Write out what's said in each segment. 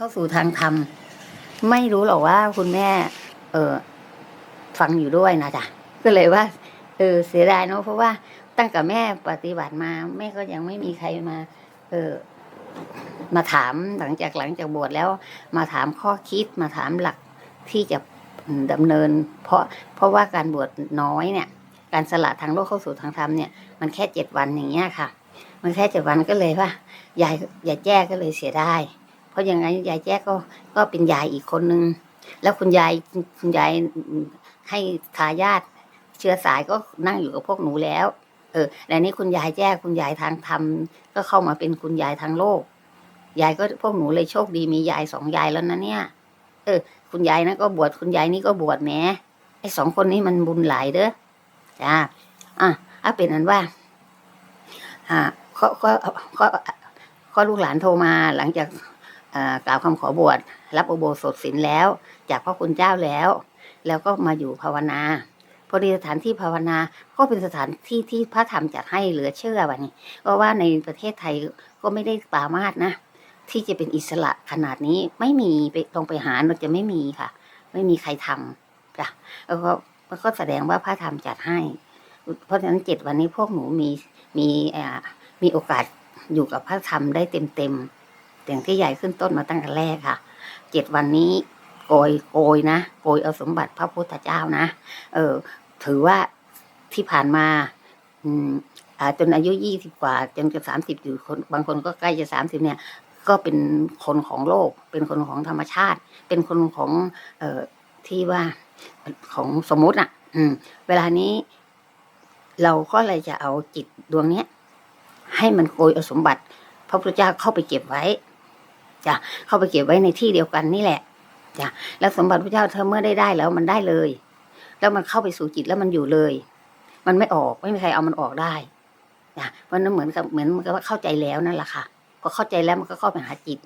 เข้าสู่ทางธรรม ไม่รู้หรอกว่าคุณแม่ เออฟังอยู่ด้วยนะจ๊ะก็เลยว่า เออเสียดายเนาะเพราะว่าตั้งแต่แม่ปฏิบัติมาแม่ก็ยังไม่มีใครมา เออมาถามหลังจากหลังจากบวชแล้ว มาถามข้อคิดมาถามหลักที่จะดำเนิน เพราะเพราะว่าการบวชน้อยเนี่ย การสละทางโลกเข้าสู่ทางธรรมเนี่ยมันแค่เจ็ดวันอย่างเงี้ยค่ะ มันแค่เจ็ดวันก็เลยว่า ยายยายแจ้ก็เลยเสียดาย ราะอย่างนั้นยายแจ้ก็ก็เป็นยายอีกคนนึง แล้วคุณยายคุณยายให้ทายาทเชื้อสายก็นั่งอยู่กับพวกหนูแล้ว เออแต่นี้คุณยายแจ้คุณยายทางธรรมก็เข้ามาเป็นคุณยายทางโลก ยายก็พวกหนูเลยโชคดีมียายสองยายแล้วนะเนี่ย เออ คุณยายนะก็บวชคุณยายนี่ก็บวชแหมไอ้สองคนนี้มันบุญหลายเด้อจ้าอะเอาเป็นนั้นว่า อ่าก็ก็ก็ก็ลูกหลานโทรมาหลังจาก กล่าวคำขอบวชรับอุโบสถศีลแล้ว จากพระคุณเจ้าแล้ว แล้วก็มาอยู่ภาวนาพอดีสถานที่ภาวนาก็เป็นสถานที่ที่พระธรรมจัดให้เหลือเชื่อวันนี้เพราะว่าในประเทศไทยก็ไม่ได้ปามาสนะที่จะเป็นอิสระขนาดนี้ไม่มีไปลองไปหาเราจะไม่มีค่ะ ไม่มีใครทำจ้ะแล้วก็แล้วก็แสดงว่าพระธรรมจัดให้ เพราะฉะนั้นเจ็ดวันนี้พวกหนูมีมีอ่ามีโอกาสอยู่กับพระธรรมได้เต็มเต็ม ๆอย่างที่ใหญ่ขึ้นต้นมาตั้งแต่แรกค่ะเจ็ดวันนี้โกยโกยนะโกยเอาสมบัติพระพุทธเจ้านะ เออ ถือว่าที่ผ่านมา อืมอ่าจนอายุยี่สิบกว่า จนจะสามสิบอยู่คนบางคนก็ใกล้จะสามสิบเนี่ย ก็เป็นคนของโลก เป็นคนของธรรมชาติ เป็นคนของ เอ่อที่ว่าของสมมุติอะ อืม เวลานี้ เราก็เลยจะเอาจิตดวงเนี้ย ให้มันโกยเอาสมบัติ พระพุทธเจ้าเข้าไปเก็บไว้ จ้ะเข้าไปเก็บไว้ในที่เดียวกันนี่แหละจ้ะแล้วสมบัติพระเจ้าเธอเมื่อได้ได้แล้วมันได้เลย แล้วมันเข้าไปสู่จิตแล้วมันอยู่เลย มันไม่ออกไม่มีใครเอามันออกได้จ้ะเพราะนั้นเหมือนกับเหมือนมันก็เข้าใจแล้วนั่นแหละค่ะพอเข้าใจแล้วมันก็เข้าไปหาจิต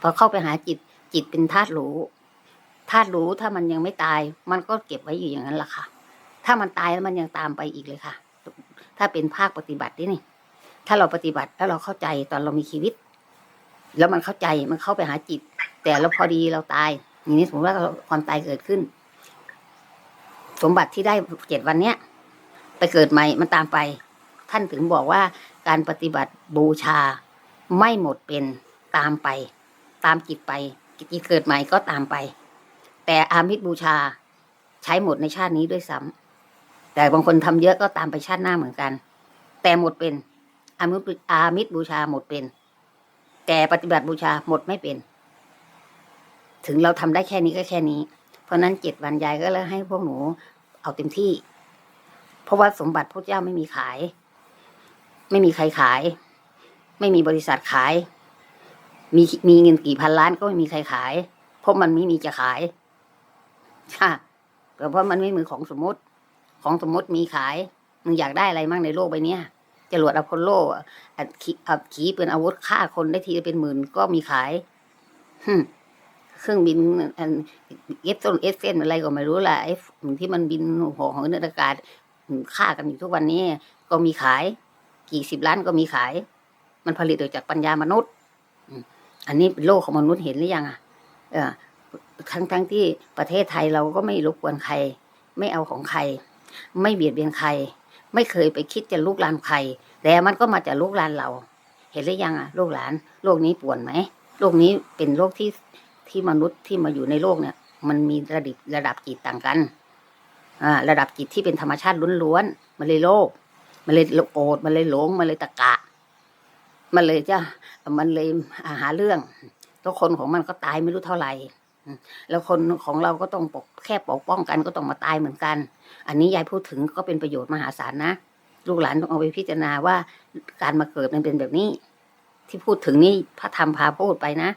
พอเข้าไปหาจิต จิตเป็นธาตุรู้ธาตุรู้ถ้ามันยังไม่ตาย มันก็เก็บไว้อยู่อย่างนั้นแหละค่ะ ถ้ามันตายแล้วมันยังตามไปอีกเลยค่ะ ถ้าเป็นภาคปฏิบัตินี่นี่ถ้าเราปฏิบัติแล้วเราเข้าใจตอนเรามีชีวิต แล้วมันเข้าใจมันเข้าไปหาจิต แต่เราพอดีเราตายอย่างนี้สมมติว่าความตายเกิดขึ้น สมบัติที่ได้เจ็ดวันเนี้ยไปเกิดใหม่มันตามไป ท่านถึงบอกว่าการปฏิบัติบูชาไม่หมดเป็นตามไป ตามจิตไปจิตเกิดใหม่ก็ตามไป แต่อามิตรบูชาใช้หมดในชาตินี้ด้วยซ้ำแต่บางคนทำเยอะก็ตามไปชาติหน้าเหมือนกัน แต่หมดเป็นอามิตรอามิตรบูชาหมดเป็น แต่ปฏิบัติบูชาหมดไม่เป็น ถึงเราทำได้แค่นี้ก็แค่นี้ เพราะนั้นเจ็ดวันยายก็เลยให้พวกหนูเอาเต็มที่ เพราะว่าสมบัติพระเจ้าไม่มีขาย ไม่มีใครขาย ไม่มีบริษัทขาย มีมีเงินกี่พันล้านก็ไม่มีใครขาย เพราะมันไม่มีจะขาย ค่ะแต่เพราะมันไม่มือของสมมติ ของสมมติมีขายมึงอยากได้อะไรมั่งในโลกใบนี้ จรวดอพอลโลอัดขีอัดขีเป็นอาวุธฆ่าคนได้ทีเป็นหมื่นก็มีขายเครื่องบินอันเอฟต้นเอฟเซนอะไรก็ไม่รู้ละไอ้ที่มันบินหัวของเนื้ออากาศฆ่ากันอยู่ทุกวันนี้ ก็มีขาย กี่สิบล้านก็มีขาย มันผลิตออกจากปัญญามนุษย์อันนี้เป็นโลกของมนุษย์เห็นหรือยังอะทั้งทั้งที่ประเทศไทยเราก็ไม่รบกวนใคร ไม่เอาของใคร ไม่เบียดเบียนใคร ไม่เคยไปคิดจะลูกหลานใครแต่มันก็มาจากลูกหลานเรา เห็นหรือยังอะลูกหลานโลกนี้ป่วนไหมโลกนี้เป็นโลกที่ที่มนุษย์ที่มาอยู่ในโลกเนี่ย มันมีระดับระดับจิตต่างกันอ่าระดับจิตที่เป็นธรรมชาติล้วนๆมันเลยโลภมันเลยโกรธมันเลยหลงมันเลยตะกะ มันเลยจะมันเลยหาเรื่องแล้วคนของมันก็ตายไม่รู้เท่าไหร่ แล้วคนของเราก็ต้องปกแค่ปกป้องกันก็ต้องมาตายเหมือนกัน อันนี้ยายพูดถึงก็เป็นประโยชน์มหาศาลนะ ลูกหลานต้องเอาไปพิจารณาว่าการมาเกิดมันเป็นแบบนี้ ที่พูดถึงนี่พระธรรมพาพูดไปนะ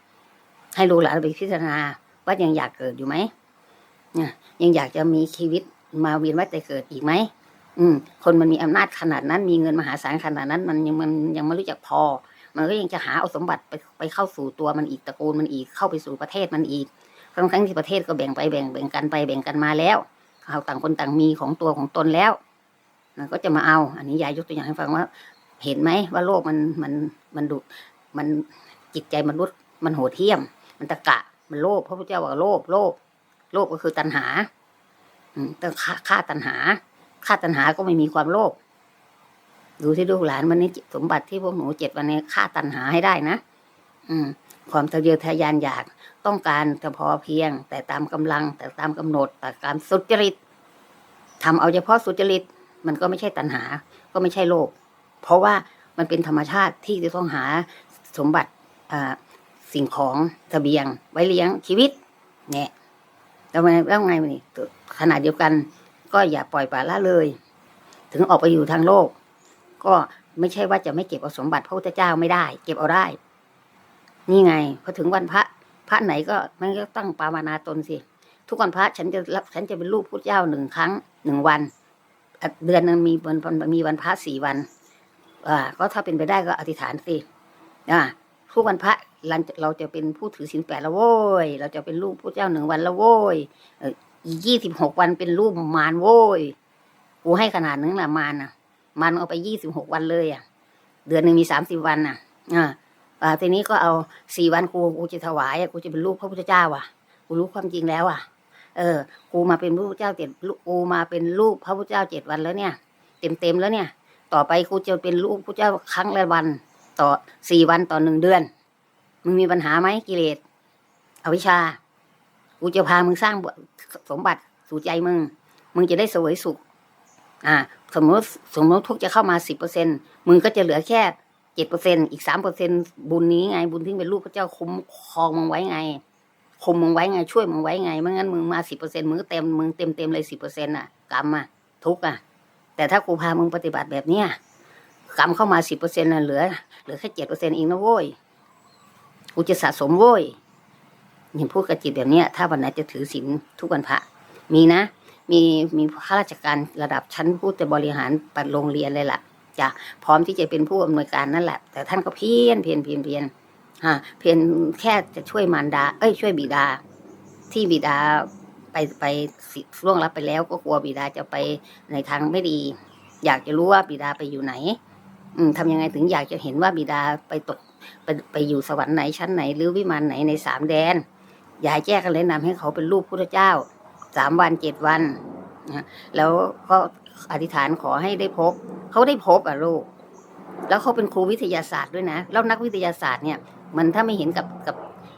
ให้ลูกหลานเอาไปพิจารณาว่ายังอยากเกิดอยู่ไหมเนี่ยยังอยากจะมีชีวิตมาเวียนว่ายแต่เกิดอีกไหมอืม คนมันมีอำนาจขนาดนั้น มีเงินมหาศาลขนาดนั้น มันยังมันยังไม่รู้จักพอ มันก็ยังจะหาเอาสมบัติไปไปเข้าสู่ตัวมันอีกตระกูลมันอีกเข้าไปสู่ประเทศมันอีก ทั้งทั้งที่ประเทศก็แบ่งไปแบ่งแบ่งกันไปแบ่งกันมาแล้วเอาต่างคนต่างมีของตัวของตนแล้วมันก็จะมาเอา อันนี้ยายยกตัวอย่างให้ฟังว่า เห็นไหมว่าโลกมันมันมันดุมันจิตใจมนุษย์มันโหดเหี้ยม มันตะกะ มันโลภพระพุทธเจ้าบอกโลภโลภโลภก็คือตัณหาต้องฆ่าฆ่าตัณหาฆ่าตัณหาก็ไม่มีความโลภดูที่ลูกหลานวันนี้สมบัติที่พวกหนูเจ็ดวันนี้ฆ่าตัณหาให้ได้นะอืมความทะเยอทะยานอยาก ต้องการจะพอเพียง แต่ตามกำลัง แต่ตามกำหนด แต่ตามสุจริตทำเอาเฉพาะสุจริต มันก็ไม่ใช่ตัณหา ก็ไม่ใช่โลภเพราะว่ามันเป็นธรรมชาติที่จะต้องหาสมบัติสิ่งของเสบียง ไว้เลี้ยงชีวิต เนี่ยแล้วไงแล้วไงนนี่ขนาดเดียวกัน ก็อย่าปล่อยปละละเลย ถึงออกไปอยู่ทางโลก ก็ไม่ใช่ว่าจะไม่เก็บเอาสมบัติพระพุทธเจ้าไม่ได้ เก็บเอาได้ นี่ไงพอถึงวันพระ พระไหนก็มันก็ตั้งปามานาตนสิ ทุกวันพระฉันจะรับฉันจะเป็นลูกพุทธเจ้าหนึ่งครั้งหนึ่งวัน เดือนหนึงมีวันมีวันพระสี่วันอ่าก็ถ้าเป็นไปได้ก็อธิษฐานสิอ่าทุกวันพระเราจะเราจะเป็นผู้ถือศีลแปดแล้วโว้ย เราจะเป็นลูกพุทธเจ้าหนึ่งวันแล้วโว้ยอออียี่สิบหกวันเป็นลูกมารโว้ย กูให้ขนาดนึงแหละมารน่ะมารเอาไปยี่สิบหกวันเลยอะ เดือนหนึ่งมีสามสิบวันน่ะอ่า อ่าทีนี้ก็เอาสี่วันกูกูจะถวายกูจะเป็นลูกพระพุทธเจ้าอะ กูรู้ความจริงแล้วอะ เออ กูมาเป็นลูกเจ้าเจ็ดลูกกูมาเป็นลูกพระพุทธเจ้าเจ็ดวันแล้วเนี่ย เต็มเต็มแล้วเนี่ย ต่อไปกูจะเป็นลูกพระเจ้าครั้งละวัน ต่อสี่วันต่อหนึ่งเดือน มึงมีปัญหาไหมกิเลสอวิชชากูจะพามึงสร้างสมบัติสู่ใจมึง มึงจะได้สวยสุข อ่า สมมติสมมติทุกจะเข้ามาสิบเปอร์เซ็นมึงก็จะเหลือแค่ เจ็ดเปอร์เซ็นอีกสามเปอร์เซ็นบุญนี้ไง บุญที่เป็นลูกพระเจ้าคุ้มครองมึงไว้ไงคุมมึงไว้ไง ช่วยมึงไว้ไงไม่งั้นมึงมาสิบเปอร์เซ็นมึงเต็มมึงเต็มเต็มเลยสิบเปอร์เซ็นต์อะกรรมอะทุกข์อะ แต่ถ้ากูพามึงปฏิบัติแบบเนี้ยกรรมเข้ามาสิบเปอร์เซ็นต์น่ะเหลือเหลือแค่เจ็ดเปอร์เซ็นต์เองนะโว้ยกูจะสะสมโว้ยเห็นพูดกับจิตแบบเนี้ย ถ้าวันไหนจะถือศีลทุกวันพระ มีนะ มีมีข้าราชการระดับชั้นผู้แต่บริหารปัดโรงเรียนเลยล่ะ จะพร้อมที่จะเป็นผู้อำนวยการนั่นแหละ แต่ท่านก็เพี้ยนเพี้ยนเพี้ยนเพี้ยนฮะเพียนแค่จะช่วยมารดา เอ้ยช่วยบิดา ที่บิดาไปไปสิล่วงรับไปแล้วก็กลัวบิดาจะไปในทางไม่ดี อยากจะรู้ว่าบิดาไปอยู่ไหน อืมทำยังไงถึงอยากจะเห็นว่าบิดาไปตกไปไปอยู่สวรรค์ไหนชั้นไหน หรือวิมานไหนในสามแดนยายแจ้ก็เลยนำให้เขาเป็นลูกพุทธเจ้าสามวันเจ็ดวันนะแล้วก็ อธิษฐานขอให้ได้พบ เขาได้พบอะลูก แล้วเขาเป็นครูวิทยาศาสตร์ด้วยนะ แล้วนักวิทยาศาสตร์เนี่ย มันถ้าไม่เห็นกับกับ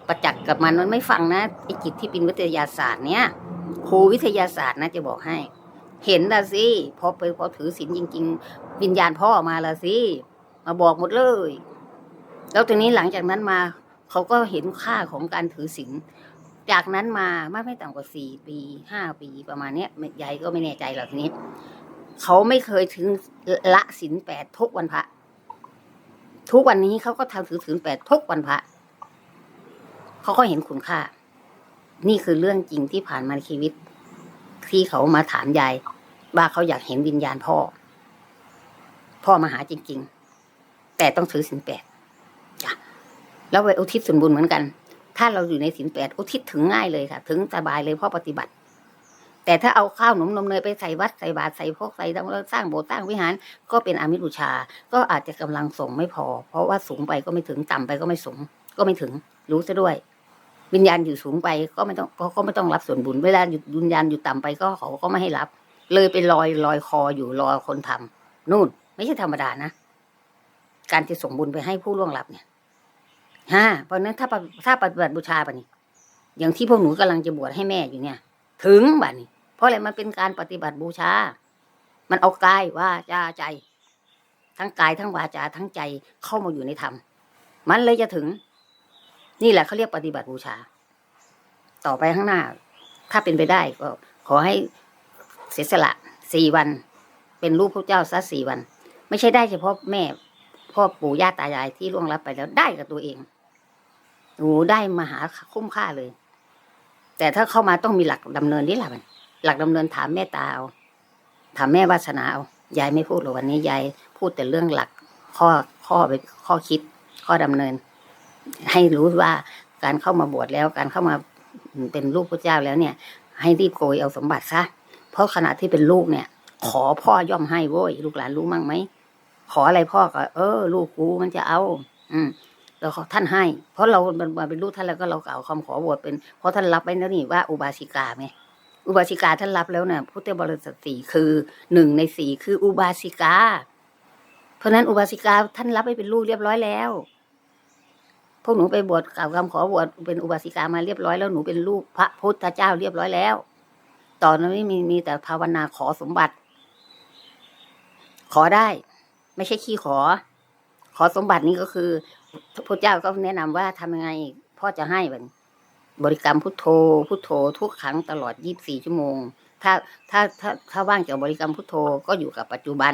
ประจักษ์กับมันมันไม่ฟังนะไอ้จิตที่เป็นวิทยาศาสตร์เนี่ย ครูวิทยาศาสตร์นะจะบอกให้ เห็นละสิพอไปพอถือศีลจริง ๆ วิญญาณพ่อมาละสิมาบอกหมดเลย แล้วตรงนี้หลังจากนั้นมาเขาก็เห็นค่าของการถือศีลจากนั้นมาไม่ไม่ต่ำกว่าสี่ปีห้าปีประมาณเนี้ยยายก็ไม่แน่ใจหรอกทีนี้ เขาไม่เคยถึงละศีลแปดทุกวันพระ ทุกวันนี้เขาก็ทำถือศีลแปดทุกวันพระเขาก็เห็นคุณค่า นี่คือเรื่องจริงที่ผ่านมาในชีวิต ที่เขามาถามยายว่าเขาอยากเห็นวิญญาณพ่อ พ่อมาหาจริง ๆ แต่ต้องถือศีลแปดจ้ะแล้วไปอุทิศส่วนบุญเหมือนกัน ถ้าเราอยู่ในศีลแปดอุทิศถึงง่ายเลยค่ะ ถึงสบายเลยเพราะปฏิบัติ แต่ถ้าเอาข้าวหนมนมเนยไปใส่วัดใส่บาตรใส่พกใส่แล้วสร้างโบสถ์สร้างวิหาร ก็เป็นอามิสบูชา ก็อาจจะกำลังส่งไม่พอ เพราะว่าสูงไปก็ไม่ถึงต่ำไปก็ไม่สูง ก็ไม่ถึง รู้ซะด้วย วิญญาณอยู่สูงไปก็ไม่ต้องก็ก็ไม่ต้องรับส่วนบุญเวลาอยู่วิญญาณอยู่ต่ำไปก็เขาก็ไม่ให้รับ เลยไปลอยลอยคออยู่รอคนทำนู่น ไม่ใช่ธรรมดานะการจะส่งบุญไปให้ผู้ล่วงลับเนี่ยฮะเพราะนั้นถ้าถ้าปฏิบัติบูชาปะนี่อย่างที่พวกหนูกำลังจะบวชให้แม่อยู่เนี่ย ถึงบัดนี้ ราะอะไรมันเป็นการปฏิบัติบูชา มันเอากายว่าจาใจ ทั้งกายทั้งวาจาทั้งใจเข้ามาอยู่ในธรรม มันเลยจะถึง นี่แหละเขาเรียกปฏิบัติบูชา ต่อไปข้างหน้า ถ้าเป็นไปได้ก็ขอให้เสียสละสี่วัน เป็นลูกพระเจ้าซะสี่วัน ไม่ใช่ได้เฉพาะแม่พ่อปู่ย่าตายายที่ล่วงลับไปแล้วได้กับตัวเองโอ้ได้มหาคุ้มค่าเลย แต่ถ้าเข้ามาต้องมีหลักดำเนินนี่แหละมัน หลักดำเนินถามแม่ตาเอาถามแม่วาสนาเอายายไม่พูดหรอกวันนี้ยายพูดแต่เรื่องหลักข้อข้อไปข้อคิด ข้อดำเนิน ให้รู้ว่าการเข้ามาบวชแล้วการเข้ามาเป็นลูกพระเจ้าแล้วเนี่ย ให้รีบโกยเอาสมบัติซะเพราะขณะที่เป็นลูกเนี่ย ขอพ่อย่อมให้โว้ยลูกหลานรู้มั่งไหมขออะไรพ่อก็ เออ ลูกกูมันจะเอา อืมแล้วท่านให้ เพราะเราเป็นลูกท่านแล้วก็เรากล่าวคำขอบวชเป็น เพราะท่านรับไว้แล้วนี่ว่าอุบาสิกาไง อุบาสิกาท่านรับแล้วเนี่ยพุทธบริษัทสี่คือหนึ่งในสี่คืออุบาสิกา เพราะนั้นอุบาสิกาท่านรับไว้เป็นลูกเรียบร้อยแล้วพวกหนูไปบวชกล่าวคำขอบวชเป็นอุบาสิกามาเรียบร้อยแล้วหนูเป็นลูกพระพุทธเจ้าเรียบร้อยแล้ว ตอนนี้มีมีแต่ภาวนาขอสมบัติ ขอได้ ไม่ใช่ขี้ขอ ขอสมบัตินี้ก็คือพระเจ้าก็แนะนำว่าทำยังไงพ่อจะให้แบบ บริกรรมพุทโธ พุทโธทุกครั้งตลอด 24 ชั่วโมง ถ้าถ้าถ้าถ้าว่างจากบริกรรมพุทโธก็อยู่กับปัจจุบัน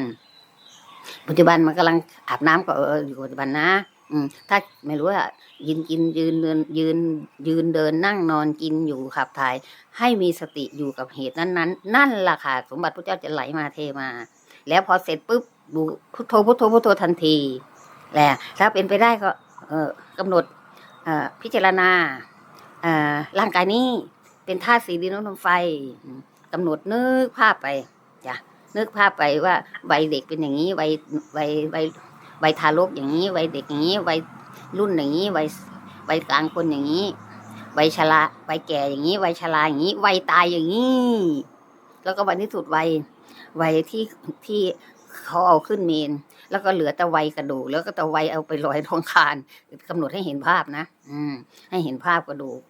ปัจจุบันมันกำลังอาบน้ำก็เอออยู่ปัจจุบันนะ อืม ถ้าไม่รู้ว่ายืนกินยืนเดินยืนยืนเดินนั่งนอนกินอยู่ขับถ่าย ให้มีสติอยู่กับเหตุนั้น ๆ นั่นล่ะค่ะสมบัติพระเจ้าจะไหลมาเทมา แล้วพอเสร็จปุ๊บดูพุทโธพุทโธพุทโธทันทีแหละถ้าเป็นไปได้ก็ เออกำหนดพิจารณา ร่างกายนี้เป็นธาตุสีดินน้ำลมไฟอืมกำหนดนึกภาพไปจ้ะนึกภาพไปว่าวัยเด็กเป็นอย่างนี้วัยวัยวัยวัยทารกอย่างนี้วัยเด็กอย่างนี้วัยรุ่นอย่างนี้วัยวัยกลางคนอย่างนี้วัยชราวัยแก่อย่างนี้วัยชราอย่างนี้วัยตายอย่างนี้ แล้วก็วันที่สุดวัยวัยที่ที่เขาเอาขึ้นเมน แล้วก็เหลือแต่วัยกระดูก แล้วก็แต่วัยเอาไปลอยท้องคานกำหนดให้เห็นภาพนะ อืม ให้เห็นภาพกระดูก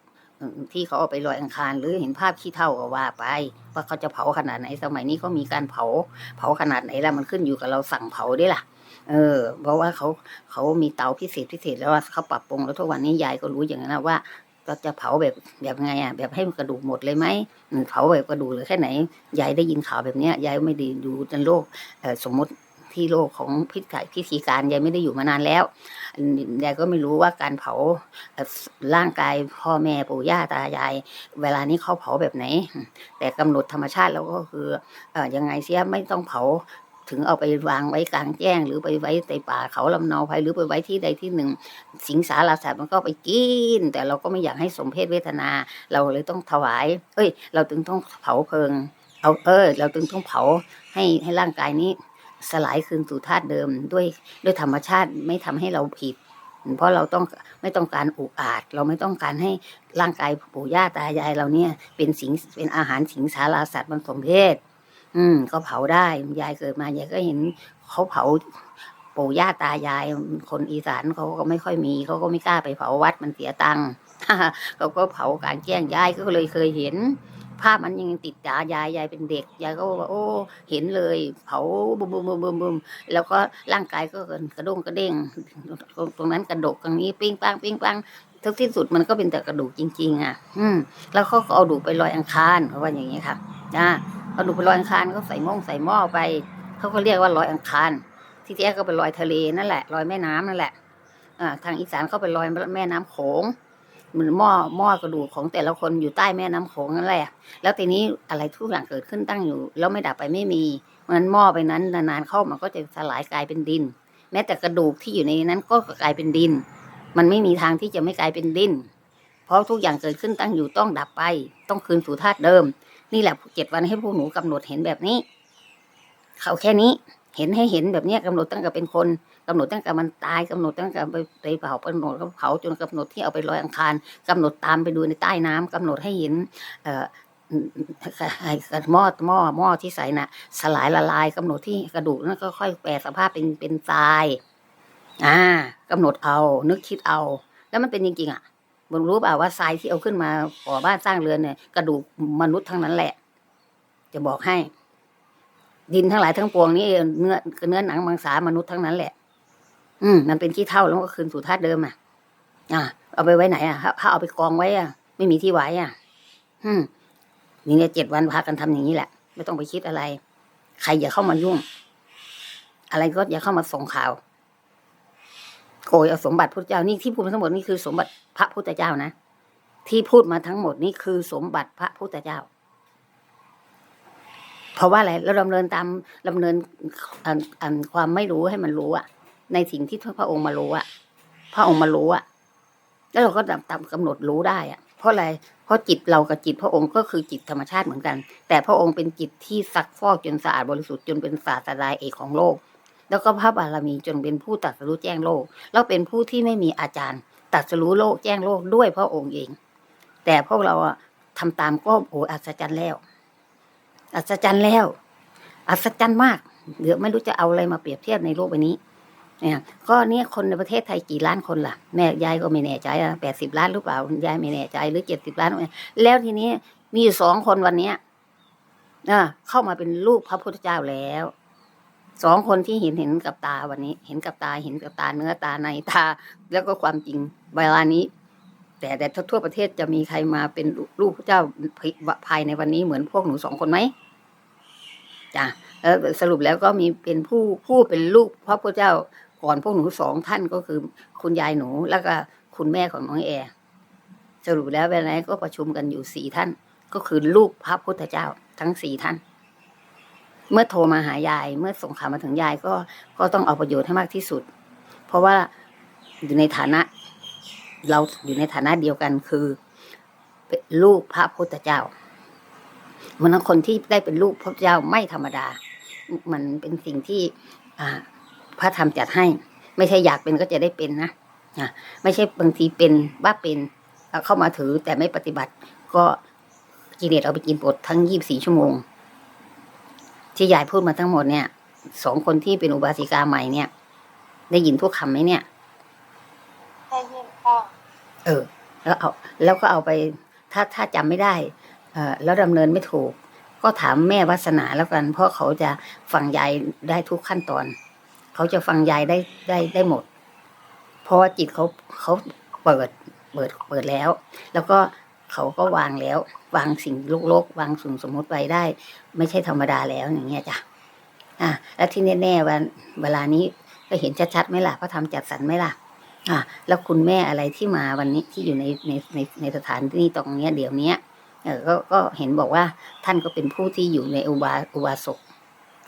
ที่เขาเอาไปลอยอังคารหรือเห็นภาพขี้เท่าก็ว่าไป ว่าเขาจะเผาขนาดไหนสมัยนี้เขามีการเผา เผาขนาดไหนแล้วมันขึ้นอยู่กับเราสั่งเผาด้วยล่ะ เออ เพราะว่าเขาเขามีเตาพิเศษพิเศษแล้วว่าเขาปรับปรุงแล้วทุกวันนี้ยายก็รู้อย่างนั้นะว่าเราจะเผาแบบแบบไงอะแบบให้กระดูกหมดเลยไหมเผาแบบกระดูกหรือแค่ไหนยายได้ยินข่าวแบบเนี้ยยายไม่ได้อยู่ในโลกสมมติ ที่โลกของพิธีพิธีการยายไม่ได้อยู่มานานแล้วยายก็ไม่รู้ว่าการเผาร่างกายพ่อแม่ปู่ย่าตายาย เวลานี้เขาเผาแบบไหน แต่กำหนดธรรมชาติแล้วก็คืออยังไงเสียไม่ต้องเผาถึงเอาไปวางไว้กลางแจ้ง หรือไปไว้ในป่าเขาลำเนาภัยหรือไปไว้ที่ใดที่หนึ่ง สิงสารสัตว์มันก็ไปกิน แต่เราก็ไม่อยากให้สมเพศเวทนา เราเลยต้องถวาย เอ้ย เราถึงต้องเผาเพลิง เอาเออเราถึงต้องเผาให้ให้ร่างกายนี้ สลายคืนสู่ธาตุเดิมด้วยด้วยธรรมชาติไม่ทำให้เราผิด เพราะเราต้องไม่ต้องการอุกอาจ เราไม่ต้องการให้ร่างกายปู่ย่าตายายเราเนี่ย เป็นสิงเป็นอาหารสิงสาราสัตว์มันสมเพศอืม ก็เผาได้ยายเกิดมายายก็เห็นเขาเผาปู่ย่าตายายคนอีสานเขาก็ไม่ค่อยมีเขาก็ไม่กล้าไปเผาวัดมันเสียตังค์เขาก็เผากลารแจ้งยายก็เลยเคยเห็น ภาพมันยังติดตายายยายเป็นเด็กยายก็ว่าโอ้เห็นเลย เผาบุมบุมบุมบุมบุมแล้วก็ร่างกายก็กระด้งกระเด้งตรงนั้นกระดกตรงนี้ปิ้งปังปิ้งปังทุกที่สุดมันก็เป็นแต่กระดูกจริง ๆ อะ อืม แล้วเขาก็เอาดูไปลอยอังคารเขาว่าอย่างนี้ค่ะนะเอาดูไปลอยอังคารก็ใส่ม้งใส่หม้อไปเขาก็เรียกว่าลอยอังคารที่แท้ก็เป็นลอยทะเลนั่นแหละลอยแม่น้ำนั่นแหละอ่าทางอีสานเขาไปลอยแม่น้ำโขง เหมือนหม้อหม้อกระดูกของแต่ละคนอยู่ใต้แม่น้ำโขงนั่นแหละ แล้วทีนี้อะไรทุกอย่างเกิดขึ้นตั้งอยู่ แล้วไม่ดับไปไม่มีมันหม้อไปนั้นนานๆเข้ามันก็จะสลายกลายเป็นดิน แม้แต่กระดูกที่อยู่ในนั้นก็กลายเป็นดิน มันไม่มีทางที่จะไม่กลายเป็นดิน เพราะทุกอย่างเกิดขึ้นตั้งอยู่ต้องดับไป ต้องคืนสู่ธาตุเดิม นี่แหละเจ็ดวันให้พวกหนูกำหนดเห็นแบบนี้ เขาแค่นี้เห็นให้เห็นแบบนี้ยกำหนดตั้งแต่เป็นคน กำหนดตั้งแต่มันตายกำหนดตั้งแต่ไปเผากำหนดเผาจนกำหนดที่เอาไปลอยอังคารกำหนดตามไปดูในใต้น้ำกำหนดให้เห็นเหม้อหม้อหม้อที่ใส่น่ะ สลายละลายกำหนดที่กระดูกนั่นก็ค่อยแปลสภาพเป็นเป็นทรายอ่ากำหนดเอา นึกคิดเอา แล้วมันเป็นจริงๆอะบนรู้เปล่าว่าทรายที่เอาขึ้นมาก่อบ้านสร้างเรือนเนี่ยกระดูกมนุษย์ทั้งนั้นแหละ จะบอกให้ ดินทั้งหลายทั้งปวงนี่เนื้อเนื้อหนังมังสามนุษย์ทั้งนั้นแหละ อืมมันเป็นขี้เท่าแล้วก็คืนสู่ธาตุเดิมอะ อ่าเอาไปไว้ไหนอะถ้าเอาไปกองไว้อะ ไม่มีที่ไว้อะ อืมนี่เนี่ยเจ็ดวันพากันทำอย่างนี้แหละ ไม่ต้องไปคิดอะไร ใครอย่าเข้ามายุ่ง อะไรก็อย่าเข้ามาส่งข่าวโกยเอาสมบัติพระเจ้านี่ที่พูดมาทั้งหมดนี่คือสมบัติพระพุทธเจ้านะที่พูดมาทั้งหมดนี่คือสมบัติพระพุทธเจ้า เพราะว่าอะไรเราดำเนินตามดำเนินอันอันความไม่รู้ให้มันรู้อะ ในสิ่งที่พระองค์มารู้อะพระองค์มารู้อะแล้วเราก็ตามกำหนดรู้ได้อะเพราะอะไร เพราะจิตเรากับจิตพระองค์ก็คือจิตธรรมชาติเหมือนกัน แต่พระองค์เป็นจิตที่ซักฟอกจนสะอาดบริสุทธิ์จนเป็นศาสตราเอกของโลก แล้วก็พระบารมีจนเป็นผู้ตรัสรู้แจ้งโลก แล้วเป็นผู้ที่ไม่มีอาจารย์ตรัสรู้โลกแจ้งโลกด้วยพระองค์เอง แต่พวกเราอะทำตามก็โอ้อัศจรรย์แล้ว อัศจรรย์แล้ว อัศจรรย์มาก เดี๋ยวไม่รู้จะเอาอะไรมาเปรียบเทียบในโลกใบนี้ เนี่ยก็เนี่ยคนในประเทศไทยกี่ล้านคนล่ะ แม่ยายก็ไม่แน่ใจอะแปดสิบล้านหรือเปล่ายายไม่แน่ใจหรือเจ็ดสิบล้าน แล้วทีนี้มีสองคนวันเนี้ยอ่าเข้ามาเป็นลูกพระพุทธเจ้าแล้วสองคนที่เห็นเห็นกับตาวันนี้ เห็นกับตาเห็นกับตาเนื้อตาในตา แล้วก็ความจริงเวลานี้ แต่แต่ทั่วประเทศจะมีใครมาเป็นลูกพระเจ้าภายในวันนี้เหมือนพวกหนูสองคนไหมจ้ะแล้วสรุปแล้วก็มีเป็นผู้ผู้เป็นลูกพระพุทธเจ้า ก่อนพวกหนูสองท่านก็คือคุณยายหนูแล้วก็คุณแม่ของน้องแอร์สรุปแล้วเวลานี้ก็ประชุมกันอยู่สี่ท่าน ก็คือลูกพระพุทธเจ้าทั้งสี่ท่าน เมื่อโทรมาหายาย เมื่อส่งข่าวมาถึงยายก็ก็ต้องเอาประโยชน์ให้มากที่สุด เพราะว่าอยู่ในฐานะ เราอยู่ในฐานะเดียวกันคือลูกพระพุทธเจ้าวันคนที่ได้เป็นลูกพระเจ้าไม่ธรรมดา มันเป็นสิ่งที่ อ่า พระธรรมจัดให้ ไม่ใช่อยากเป็นก็จะได้เป็นนะอะไม่ใช่บางทีเป็นว่าเป็นเอาเข้ามาถือแต่ไม่ปฏิบัติ ก็กิเลสเอาไปกินปดทั้งยี่บสี่ชั่วโมง ที่ยายพูดมาทั้งหมดเนี่ยสองคนที่เป็นอุบาสิกาใหม่เนี่ย ได้ยินทุกคำไหมเนี่ยได้ยินค่ะเออ แล้วเอา แล้วก็เอาไปถ้าถ้าจำไม่ได้ เออแล้วดำเนินไม่ถูก ก็ถามแม่วัสนาแล้วกัน เพราะเขาจะฟังยายได้ทุกขั้นตอน เขาจะฟังยายได้ได้ได้หมด เพราะว่าจิตเขาเขาเปิดเปิดเปิดแล้ว แล้วก็เขาก็วางแล้ว วางสิ่งโลกโลกวางสิ่งสมมติไว้ได้ ไม่ใช่ธรรมดาแล้วอย่างเงี้ยจ้ะอะแล้วที่แน่ๆวันเวลานี้ก็เห็นชัดๆไหมล่ะพระธรรมจัดสรรไหมล่ะอะแล้วคุณแม่อะไรที่มาวันนี้ที่อยู่ในในในในสถานที่ตรงเนี้ยเดี๋ยวเนี้ยเออก็ก็เห็นบอกว่าท่านก็เป็นผู้ที่อยู่ในอุบาอุบาสก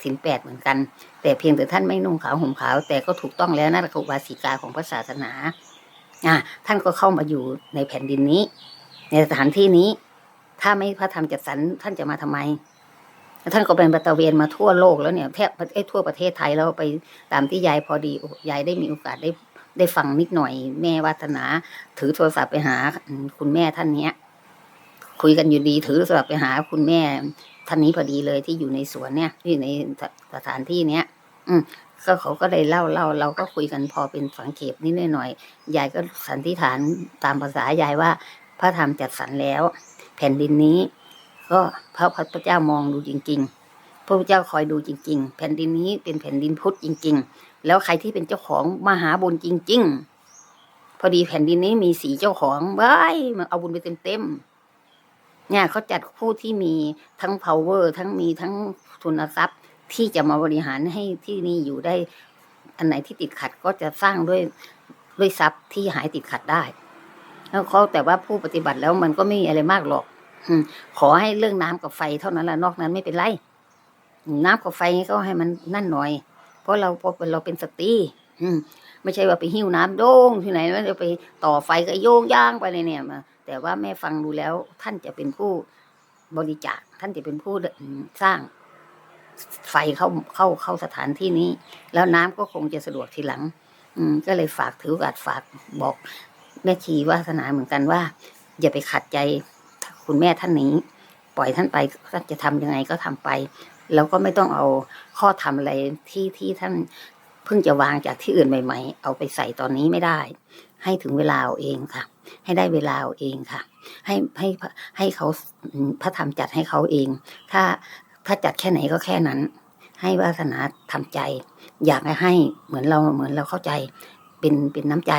สินแปดเหมือนกัน แต่เพียงแต่ท่านไม่นุ่งขาวห่มขาว แต่ก็ถูกต้องแล้วนั่นคืออุบาสิกาของพระศาสนาอะท่านก็เข้ามาอยู่ในแผ่นดินนี้ ในสถานที่นี้ ถ้าไม่พระธรรมจัดสรรท่านจะมาทำไม ท่านก็เป็นประตะเวนมาทั่วโลกแล้วเนี่ยแทบเอ้ทั่วประเทศไทยแล้วไปตามที่ยายพอดียายได้มีโอกาสได้ได้ฟังนิดหน่อย แม่วัฒนา ถือโทรศัพท์ไปหาคุณแม่ท่านเนี้ย คุยกันอยู่ดีถือโทรศัพท์ไปหาคุณแม่ท่านนี้พอดีเลยที่อยู่ในสวนเนี่ยที่อยู่ในสถานที่เนี้ย อืมก็เขาก็ได้เล่าเล่าเราก็คุยกันพอเป็นฝังเขปนิดหน่อยยายก็สันนิษฐานตามภาษายายว่า พระธรรมจัดสรรแล้ว แผ่นดินนี้ ก็พระพุทธเจ้ามองดูจริง ๆ พระพุทธเจ้าคอยดูจริง ๆ แผ่นดินนี้เป็นแผ่นดินพุทธจริง ๆ แล้วใครที่เป็นเจ้าของมหาบุญจริง ๆ พอดีแผ่นดินนี้มีสีเจ้าของว้ายมันเอาบุญไปเต็มๆเนี่ยเขาจัดผู้ที่มีทั้ง power ทั้งมีทั้งทุนทรัพย์ ที่จะมาบริหารให้ที่นี่อยู่ได้ อันไหนที่ติดขัดก็จะสร้างด้วยด้วยทรัพย์ที่หายติดขัดได้ แล้วเขาแต่ว่าผู้ปฏิบัติแล้วมันก็ไม่มีอะไรมากหรอกขอให้เรื่องน้ำกับไฟเท่านั้นและนอกนั้นไม่เป็นไรน้ำกับไฟก็ให้มันนั่นหน่อย เพราะเราเพราะเราเป็นสตรีไม่ใช่ว่าไปหิ้วน้ำโด่งที่ไหนแล้วจะไปต่อไฟก็โยงย่างไปเลยเนี่ยมาแต่ว่าแม่ฟังดูแล้วท่านจะเป็นผู้บริจาคท่านจะเป็นผู้สร้าง ไฟเข้าเข้าเข้าสถานที่นี้ แล้วน้ำก็คงจะสะดวกทีหลัง อืมก็เลยฝากถือโอกาสฝากบอกแม่ชีวาสนาเหมือนกันว่า อย่าไปขัดใจคุณแม่ท่านนี้ ปล่อยท่านไปท่านจะทำยังไงก็ทำไป แล้วก็ไม่ต้องเอาข้อทำอะไรที่ที่ท่านเพิ่งจะวางจากที่อื่นใหม่ ๆ เอาไปใส่ตอนนี้ไม่ได้ ให้ถึงเวลาเอาเองค่ะ ให้ได้เวลาเอาเองค่ะ ให้ให้ให้เขาพระธรรมจัดให้เขาเอง ถ้า ถ้าจัดแค่ไหนก็แค่นั้น ให้วาสนาทำใจ อยากให้เหมือนเราเหมือนเราเข้าใจเป็นเป็นน้ำใจ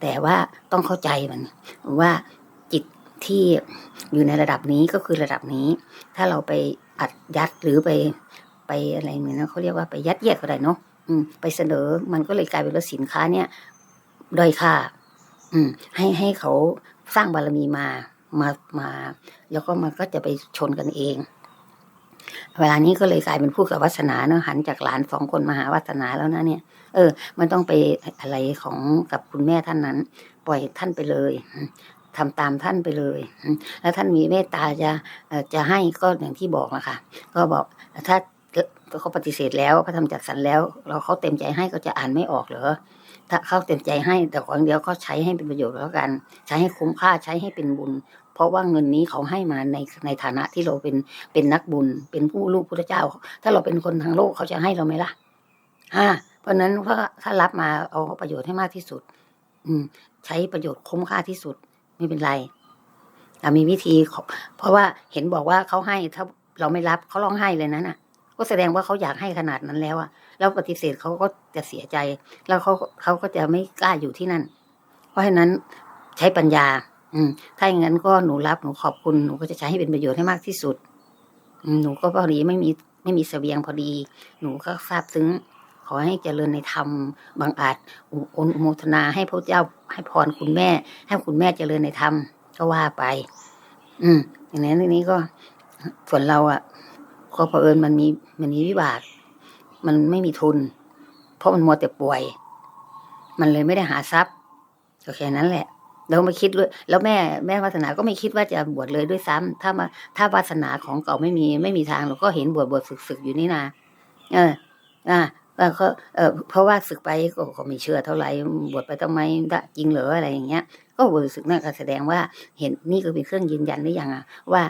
แต่ว่าต้องเข้าใจมันว่าจิตที่อยู่ในระดับนี้ก็คือระดับนี้ ถ้าเราไปอัดยัดหรือไปไปอะไรเหมือนนะเขาเรียกว่าไปยัดเยียดก็ได้เนาะไปเสนอมันก็เลยกลายเป็นว่าสินค้าเนี่ยด้อยค่า อืม ให้ให้เขาสร้างบารมีมามามา แล้วก็มันก็จะไปชนกันเอง เวลานี้ก็เลยกลายเป็นผู้กับวัสนาเนาะหันจากหลานสองคนมาหาวัสนาแล้วนะเนี่ย เออ มันต้องไปอะไรของกับคุณแม่ท่านนั้น ปล่อยท่านไปเลยอืมทำตามท่านไปเลย แล้วท่านมีเมตตาจะจะให้ก็อย่างที่บอกนะคะก็บอกถ้าเขาปฏิเสธแล้วพระธรรมจัดสรรแล้ว เราเขาเต็มใจให้ก็จะอ่านไม่ออกเหรอถ้าเขาเต็มใจให้แต่ของเดียวก็ใช้ให้เป็นประโยชน์แล้วกัน ใช้ให้คุ้มค่าใช้ให้เป็นบุญ ราะว่าเงินนี้เขาให้มาในในฐานะที่เราเป็นเป็นนักบุญ เป็นผู้ลูกพุทธเจ้า ถ้าเราเป็นคนทางโลกเขาจะให้เราไหมล่ะอ่าเพราะนั้นถ้าถ้ารับมาเอาประโยชน์ให้มากที่สุด อืม ใช้ประโยชน์คุ้มค่าที่สุด ไม่เป็นไรแต่มีวิธีเพราะว่าเห็นบอกว่าเขาให้ถ้าเราไม่รับเขาร้องไห้เลยนั้นอะ ก็แสดงว่าเขาอยากให้ขนาดนั้นแล้วอะแล้วปฏิเสธเขาก็จะเสียใจ แล้วเขาเขาก็จะไม่กล้าอยู่ที่นั่น เพราะฉะนั้นใช้ปัญญา อืมถ้าอย่างนั้นก็หนูรับหนูขอบคุณหนูก็จะใช้ให้เป็นประโยชน์ให้มากที่สุดอหนูก็พอดีไม่มีไม่มีเสบียงพอดี หนูก็ซาบซึ้งขอให้เจริญในธรรมบางอาจออนุโมทนาให้พระเจ้าให้พรคุณแม่ ให้คุณแม่เจริญในธรรมก็ว่าไป อืมอย่างนั้นทีนี้ก็ส่วนเราอะก็เผอิญมันมีมันมีวิบาก มันไม่มีทุน เพราะมันมัวแต่ป่วย มันเลยไม่ได้หาทรัพย์ก็แค่นั้นแหละ เราไม่คิดด้วยแล้วแม่แม่วาสนาก็ไม่คิดว่าจะบวชเลยด้วยซ้ำถ้ามาถ้าวาสนาของเก่าไม่มีไม่มีทางเราก็เห็นบวชบวชศึกศึกอยู่นี่นาเออ อ่าเขาเออเพราะว่าศึกไปก็ไม่เชื่อเท่าไหร่บวชไปทำไมได้จริงเหรออะไรอย่างเงี้ย ก็บวชศึกนั่นก็แสดงว่าเห็นนี่ก็เป็นเครื่องยืนยันได้ยังอะว่า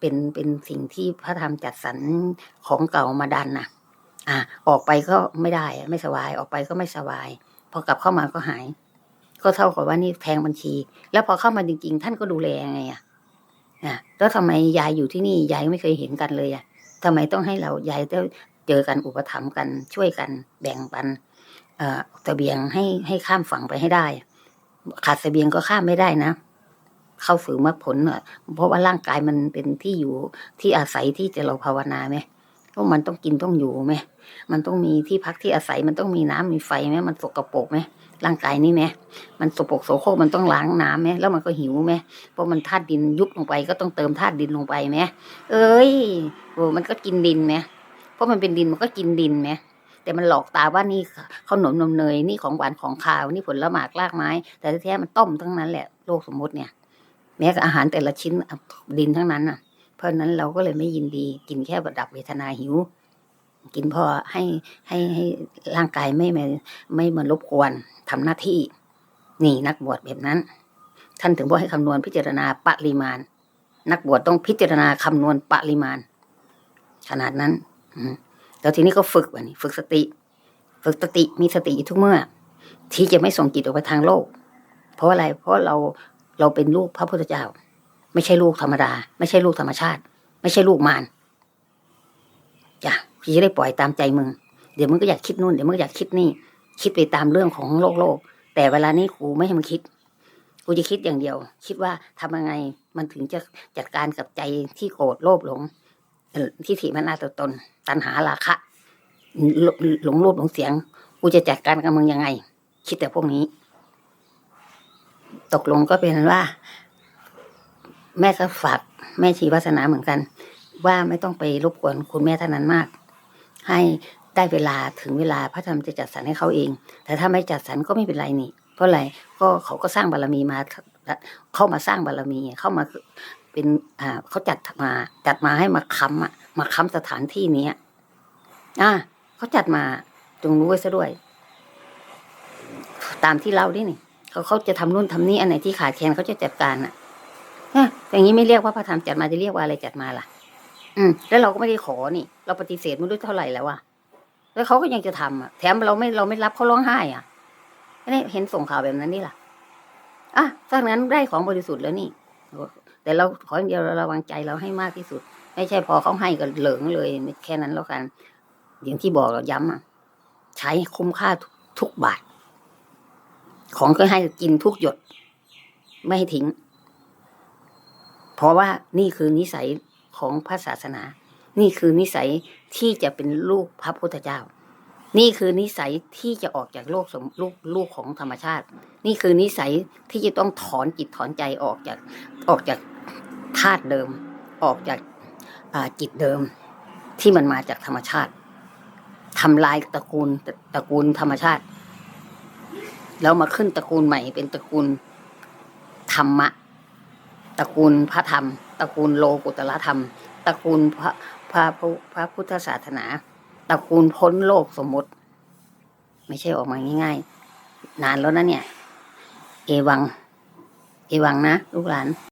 เป็นเป็นสิ่งที่พระธรรมจัดสรรของเก่ามาดันน่ะ อ่า ออกไปก็ไม่ได้ไม่สบายออกไปก็ไม่สบาย พอกลับเข้ามาก็หาย ก็เท่ากับว่านี่แทงบัญชี แล้วพอเข้ามาจริง ๆ ท่านก็ดูแลไงอะอะแล้วทำไมยายอยู่ที่นี่ยายไม่เคยเห็นกันเลยอะทำไมต้องให้เรายายต้องเจอกันอุปถัมภ์กันช่วยกันแบ่งปันเอ่อเบียงให้ให้ข้ามฝั่งไปให้ได้ ขาดตะเบียงก็ข้ามไม่ได้นะเข้าฝืนมรรคผลอะเพราะว่าร่างกายมันเป็นที่อยู่ที่อาศัยที่จะเราภาวนาไหมเพราะมันต้องกินต้องอยู่ไหมมันต้องมีที่พักที่อาศัยมันต้องมีน้ำมีไฟไหมมันสกปรกไหม ร่างกายนี่ไหมมันสกปรกโสโครกมันต้องล้างน้ำไหมแล้วมันก็หิวไหมเพราะมันธาตุดินยุบลงไป ก็ต้องเติมธาตุดินลงไปไหมเอ้ยโอ้มันก็กินดินไหมเพราะมันเป็นดินมันก็กินดินไหมแต่มันหลอกตาว่านี่ขนมนมเนยนี่ของหวานของขาวนี่ผลละหมากรากไม้ แต่แท้ๆมันต้มทั้งนั้นแหละโลกสมมติเนี่ย แม้กับอาหารแต่ละชิ้นดินทั้งนั้นน่ะ เพราะฉะนั้นเราก็เลยไม่ยินดีกินแค่ประดับเวทนาหิว กินพอให้ให้ให้ร่างกายไม่ไมาไม่มารบกวนทำหน้าที่ นี่นักบวชแบบนั้น ท่านถึงบอกให้คำนวณพิจารณาปริมาณ นักบวชต้องพิจารณาคำนวณปริมาณ ขนาดนั้นอแล้วทีนี้ก็ฝึกวันนี้ ฝึกสติ ฝึกสติมีสติอยู่ทุกเมื่อ ที่จะไม่ส่งจิตออกไปทางโลก เพราะอะไร เพราะเราเราเป็นลูกพระพุทธเจ้า ไม่ใช่ลูกธรรมดา ไม่ใช่ลูกธรรมชาติ ไม่ใช่ลูกมารจ้ะีจะได้ปล่อยตามใจมึง เดี๋ยวมึงก็อยากคิดนู่นเดี๋ยวมึงก็อยากคิดนี่ คิดไปตามเรื่องของโลกโลก แต่เวลานี้กูไม่ให้มึงคิด กูจะคิดอย่างเดียว คิดว่าทำยังไงมันถึงจะจัดการกับใจที่โกรธโลภหลงเอ่อที่ถิมันอาตตน ตัณหาราคะหลหลงรูปหลงเสียง กูจะจัดการกับมึงยังไง คิดแต่พวกนี้ ตกลงก็เป็นว่า แม่ก็ฝากแม่ชีวาสนาเหมือนกัน ว่าไม่ต้องไปรบกวนคุณแม่ท่านนั้นมาก ให้ได้เวลาถึงเวลาพระธรรมจะจัดสรรให้เขาเอง แต่ถ้าไม่จัดสรรก็ไม่เป็นไรนี่ เพราะอะไรก็เขาก็สร้างบารมีมาเข้ามาสร้างบารมีเข้ามาเป็นอ่าเขาจัดมาจัดมาให้มาค้ำอะมาค้ำสถานที่เนี้ยอ่าเขาจัดมาจงรู้ไว้ซะด้วย ตามที่เล่าดินี่เขาเขาจะทำนู่นทำนี่อันไหนที่ขาดแคลนเขาจะจัดการอะอยอย่างนี้ไม่เรียกว่าพระธรรมจัดมาจะเรียกว่าอะไรจัดมาล่ะ อืม แล้วเราก็ไม่ได้ขอนี่ เราปฏิเสธไม่รู้เท่าไหร่แล้วอะแล้วเขาก็ยังจะทำอะ แถมเราไม่เราไม่รับเขาร้องไห้อะนี่เห็นส่งข่าวแบบนั้นนี่ล่ะอะถ้างั้นได้ของบริสุทธิ์แล้วนี่ แต่เราขออย่างเดียวเราระวังใจเราให้มากที่สุด ไม่ใช่พอเขาให้ก็เหลิงเลยแค่นั้นแล้วกัน อย่างที่บอกเราย้ำอะใช้คุ้มค่าทุกทุกบาท ของก็ให้กินทุกหยด ไม่ให้ทิ้ง เพราะว่านี่คือนิสัยของพระศาสนา นี่คือนิสัยที่จะเป็นลูกพระพุทธเจ้า นี่คือนิสัยที่จะออกจากโลกสมลูกลูกของธรรมชาติ นี่คือนิสัยที่จะต้องถอนจิตถอนใจออกจากออกจากธาตุเดิม ออกจากจิตเดิม ที่มันมาจากธรรมชาติทำลายตระกูลตระกูลธรรมชาติ แล้วมาขึ้นตระกูลใหม่เป็นตระกูลธรรมะตระกูลพระธรรมตระกูลโลกุตละธรรมตระกูลพระ พระพระพุทธศาสนาตระกูลพ้นโลกสมมติ ไม่ใช่ออกมาง่ายๆ นานแล้วนะเนี่ย เอวัง เอวังนะ ลูกหลาน